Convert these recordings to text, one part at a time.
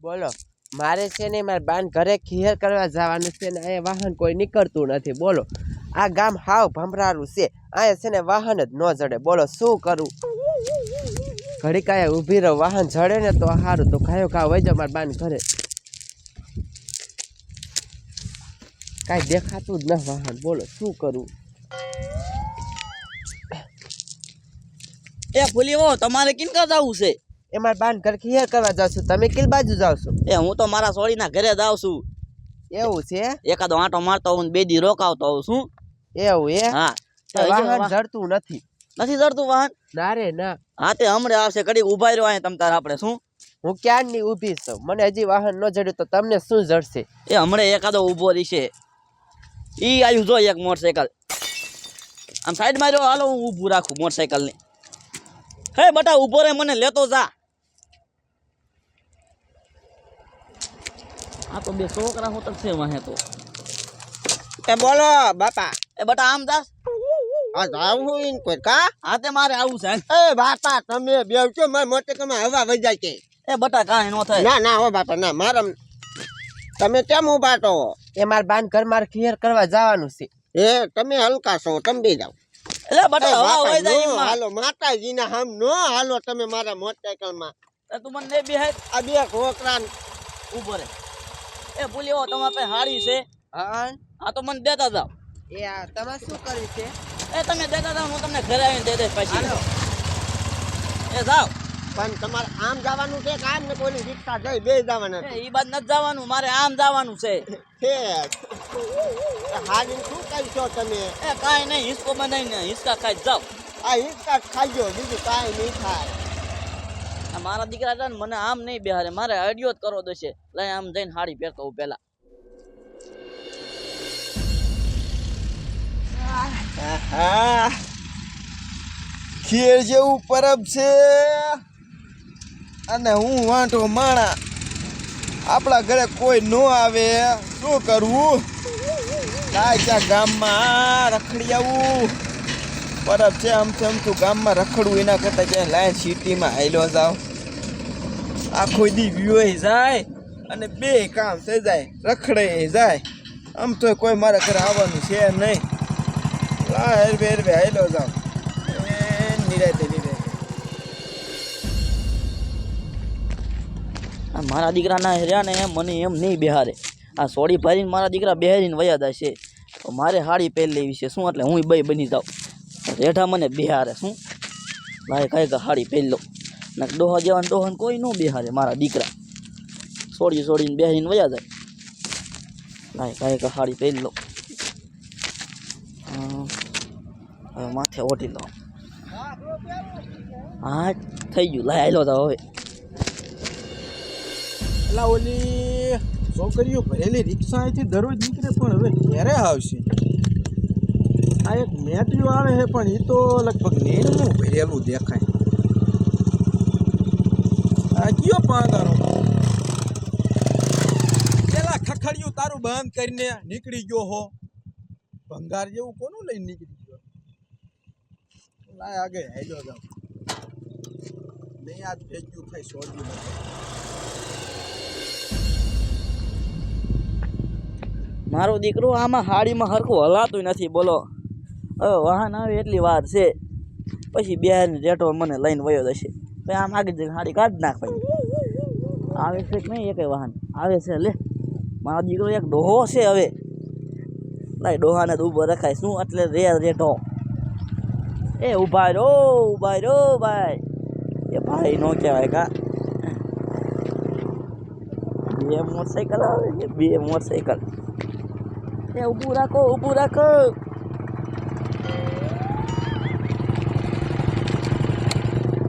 બોલો, મારે છે ને મારા બાન ઘરે ખીહર કરવા જવાનું છે ને અહીંયા વાહન કોઈ નીકળતું નથી. બોલો, આ ગામ હાવ ભમરારું છે. અહીંયા છે ને વાહન જ ન જડે. બોલો, શું કરું? ઘડી કાંઈ ઊભી રહો. વાહન જડે ને તો સારું તો ખાયો ખા વહી જાઓ મારા બાન ઘરે. કાંઈ દેખાતું જ ન વાહન. બોલો, શું કરું? એ ફૂલીઓ તમારે કિન કા જવું છે? એ મારા બાન ઘર ખીહેર કરવા છું. તમે કિલ બાજુ છો? એ હું તો મારા સોળીના ઘરે જાઉં છું. એવું છે? એકાદો આંટો મારતો હું બે દી રોકાવતો હોઉં છું. એવું એ? હા. વાહન જડતું નથી. નથી જડતું વાહન? ના રે ના. હા તે હમણે આવશે. કડી ઊભા રહ્યો અહીં તમ તાર આપણે શું? હું ક્યારની ઊભી છું? મને હજી વાહન ન જડ્યું તો તમને શું જડશે? એ હમણે એકાદો ઊભો રહેશે ઈ આવ્યું જો એક મોટરસાયકલ. આમ સાઈડમાં રહ્યો હાલો હું ઊભું રાખું મોટરસાયકલ ને હે બટા ઊભો રે મને લેતો જા. આ તો બે છોકરા હોતક છે વાહે તો એ બોલો બાપા. એ બટા આમ દાસ આ જાવ હું ઈન કોઈ કા? હા તે મારે આવું છે. એ બાપા તમે બેવજો માર મોટે કમે હવા વઈ જાય કે. એ બટા કાંઈ નો થાય. ના ના હો બાપા ના મારા તમે કેમ ઊભા તો એ માર બાન ઘર મારે ક્લિયર કરવા જવાનું છે. એ તમે હલકા છો તમે બી જાઓ. એટલે બટા હવા વઈ જાય એમાં. હાલો માતાજીના હમ નો હાલો તમે મારા મોટરસાયકલમાં તું મને બે હે આ બે છોકરા રે. એ ભૂલ્યો તમારા પાસે હાડી છે. હા. આ તો મને દેતા જાવ એ આ તમારે શું કર્યું છે? એ તમે દેતા જાવ હું તમને ઘરે આવીને દે દઈશ પછી. એ જાવ પણ તમારે આમ જવાનું છે કામ ને કોઈ રિક્ષા જઈ બે જવાના એ ઈ બાદ નથી જવાનું મારે આમ જવાનું છે. છે. હાડી શું કરશો તમે? એ કાંઈ નહીં હિસકો બનાવીને હિસકા ખાઈ જાવ આ હિસકા ખાઈ ગયો બીજું કાંઈ નહીં થાય. આ મારા દીકરા હતા ને મને આમ નહીં બેહારે, મારે આઈડિયો જ કરવો દેશે. લઈ આમ જઈને હાડી પહેરતો હું આહા. ખીર જેવું પરબ છે. અને હું વાંટો માણા. આપણા ઘરે કોઈ ન આવે. શું કરવું? કાંઈ ત્યાં ગામમાં રખડી આવું. પરબ છે આમ તેમ તું ગામમાં રખડવું એના કરતાં જ્યાં લાઈન સિટીમાં હાલ્યો જાવ. આખો દી વ્યુએ જાય અને બે કામ થઈ જાય, રખડે જાય. આમ તો કોઈ મારા ઘરે આવવાનું છે નહીં. લા હેરવે હેરવે હેલો જાઉં. એ નિરાતે નિરાતે. આ મારા દીકરાના રહ્યા ને મને એમ નહીં બેહારે. આ સોડી ભરીને મારા દીકરા બેહારીને વયા છે. તો મારે હાડી પહેરી લેવી છે. શું એટલે હું બે બની જાઉં. રેઠા મને બિહારે, શું? લાય કઈ કે હાડી પહેરી લો ને ડોહા જેવા ડોહન ડોહા કોઈ ન બેહારે, મારા દીકરા. છોડી સોડીને બેહીને વયા જાય. લાય કાંઈ કે હાડી પહેરી લો હવે માથે ઓટી લો હા, થઈ ગયું. લાય આવેલો તો હવે. એટલે ઓલી છોકરીઓ ભરેલી રિક્ષા અહીંથી દરરોજ નીકળે, પણ હવે ક્યારે આવશે. આ એક મેટ્યો આવે છે, પણ એ તો લગભગ નેણનું ભરેલું દેખાય. આ કયો પાંદારો પેલા ખખડિયું તારું બંધ કરીને નીકળી ગયો હો. ભંગાર જેવું કોનું લઈને નીકળી ગયો? લાય આગે હેજો જાવ નહીં આ ભેજ્યું થાય છોડ્યું મારો દીકરો આમાં હાડીમાં હરખું હલાતું નથી, બોલો. વાહન આવે એટલી વાર છે. પછી બે રેટો મને લઈને વયો જશે. પછી આમ આગળ જઈને હાડી નાખ નાખવાની આવે છે કે નહીં એક વાહન? આવે છે, લે. મારો દીકરો એક ડોહો છે હવે. ના ડોહાને તો ઊભો રખાય. શું એટલે રે રેઠો એ ઊભા રો ઊભા રો ભાઈ. એ ભાઈ નો કહેવાય કા? બે મોટરસાઇકલ આવે બે મોટરસાઇકલ એ ઊભું રાખો ઊભું રાખો.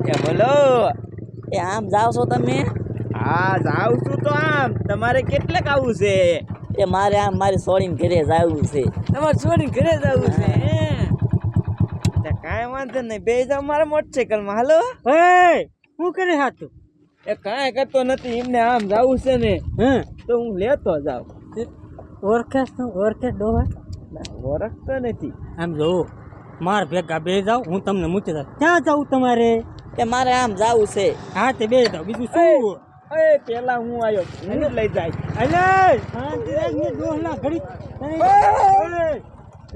એ બોલો. એ આમ જાઓ છો તમે? હા જાઉં છું તો આમ. તમારે કેટલે આવું છે? એ મારે આમ મારી સોળીને ઘરે જવું છે. તમારે છોડીને ઘરે જવું છે તો કાંઈ વાંધો નહીં. બે જાવ મારા મોટરસાઇકલમાં. હાલો? હે શું કરે હાથું? એ કાંઈ કરતો નથી. એમને આમ જાવું છે ને હે? તો હું લેતો જાઉં. ઓળખેસનું ઓળખેસ ડોહા? ઓળખતો નથી. આમ જો માર ભેગા બે જાવ હું તમને મૂકી દઉં ક્યાં જાઉં તમારે? એ મારે આમ જવું છે. હા તે બે જાવ બીજું શું? એ પેલા હું આવ્યો મને જ લઈ જાય. અલે! શાંતિ રાખ ને ડોહલા ઘડી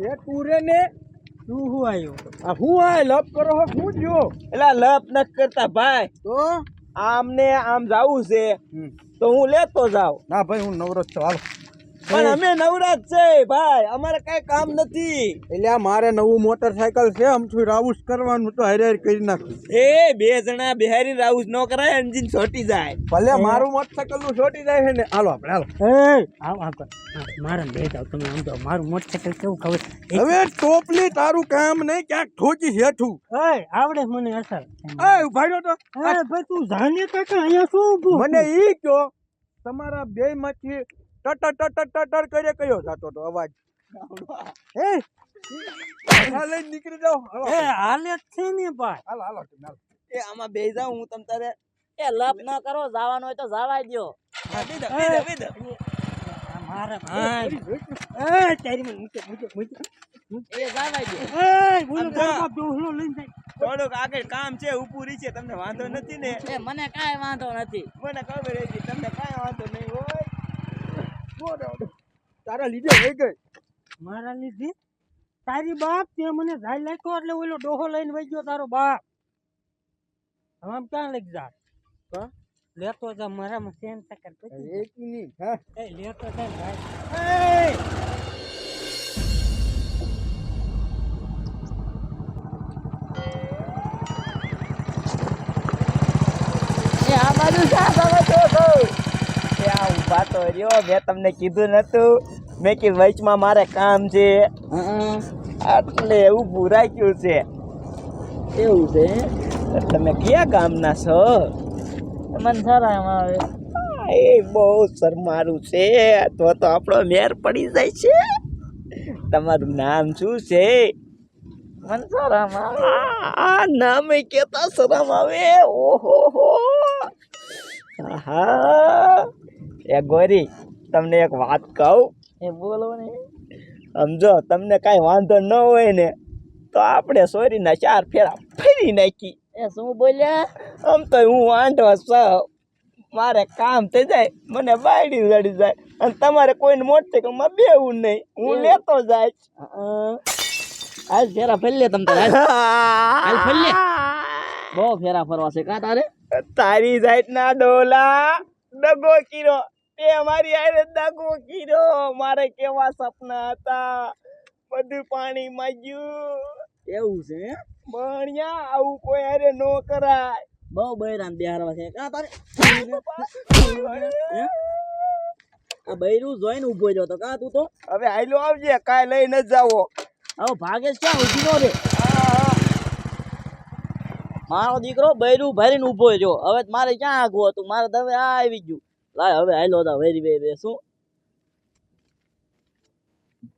એ તુરે ને તું હું આવ્યો આ હું આ લપ કરો હો હું જો એલા લપ ન કરતા ભાઈ. તો? આમને આમ જાવું છે તો હું લેતો જાઉં. ના ભાઈ હું નવરો છું. હાલો. પણ અમે નવરાજ છે ભાઈ. અમારે કઈ કામ નથી. એટલે આ મારે નવું મોટરસાયકલ છે આમથી રાઉસ કરવાનું તો હારે કરી નાખું. એ બે જણા બિહારી રાઉસ ન કરાય એન્જિન છોટી જાય. ભલે મારું મોટરસાયકલનું છોટી જાય છે ને. હાલો આપણે હાલો. એ. આવ આવ. મારે બે જાવ તમે આમ તો મારું મોટરસાયકલ કેવું ખબર? હવે ટોપલી તારું કામ નહીં ક્યાંક ઠોચી હેઠું. એ આવડે મને અસર. એ ઊભા તો. એ ભાઈ તું જાણે કાકા અહીંયા શું ઊભું મને ઈ કયો તમારા બે માંથી ટટર ટટ ટટ કરે કયો જાતો તો અવાજ. હે? હાલે નીકળી જાવ એ હાલે છે ને ભાઈ. હાલો હાલો એ આમાં બે જાવ હું તમ તારે. એ લપ ન કરો જવાનું હોય તો જવા દ્યો. હા, બીધો, બીધો, બીધો. આ મારે ભાઈ. એ તારી મને મૂકે મૂકે મૂકે. એ જવા દ્યો. એ બોલો આમ જા. તારો બાપ ડોહલો લઈને જાય. થોડુંક આગળ કામ છે ઉપુરી છે તમને વાંધો નથી ને? એ મને કાંઈ વાંધો નથી. મને ખબર હતી તમને કાંઈ વાંધો નહીં હોય તારા લીધે વહી ગઈ. મારા લીધે? તારી બાપ તે મને ઝાડ લાગ્યો એટલે ઓલો ડોહો લઈને વહી ગયો તારો બાપ. આમ ક્યાં લઈ જા? લેતો જા મારામાં સેન ટકર પછી એક મિનિટ હા? એ લેતો જા ભાઈ. આ બાજુ જા બાબા તો તો એ આ ઊભા તો રહ્યો મેં તમને કીધું નતું. મેં કીધું વચમાં મારે કામ છે. એટલે ઊભું ગયું છે. એવું છે? તમે કયા ગામના છો? મને સારા આવે. એ બહુ શરમારું છે. તો તો આપણો મેર પડી જાય છે. તમારું નામ શું છે? મને સારા એમાં આવે. આ નામ કેતા શરમ આવે. ઓહો હો. આહા એ ગોરી તમને એક વાત કહું. એ બોલો ને સમજો તમને કાંઈ વાંધો ન હોય ને તો આપણે સોરીના ચાર ફેરા ફેરી નાખી. એ શું બોલ્યા? આમ તો હું વાંઢો છું મારે કામ થઈ જાય મને બાયડી જડી જાય. અને તમારે કોઈને મોટરસાઇકલમાં બેવું નહીં. હું લેતો જાય. આજ ફેરા ફેરી લે તમ તારે હાલ. ફેરી બહુ ફેરા ફરવા છે કા તારે? તારી જાતના ડોલા ડગો કીરો. તે મારી આરે દાખો કીધો. મારે કેવા સપના હતા. બધું પાણીમાં ગયું એવું છે ભણ્યા આવું કોઈ અરે નો કરાય. બહુ બૈરામ બિહારવા છે. કા તારે? આ બૈરું જોઈને ઊભો રહ્યો તો. કા તું તો? હવે આઈલો આવજે. કાઈ લઈ ન જાવો હવે ભાગેશ ક્યાં ઊભી નો રે? મારો દીકરો બૈરું ભરીને ઊભો રહ્યો. હવે મારે ક્યાં આગવું હતું? મારે તો હવે આ આવી ગયું. લાય હવે હાલો તા વેરી બે બે શું?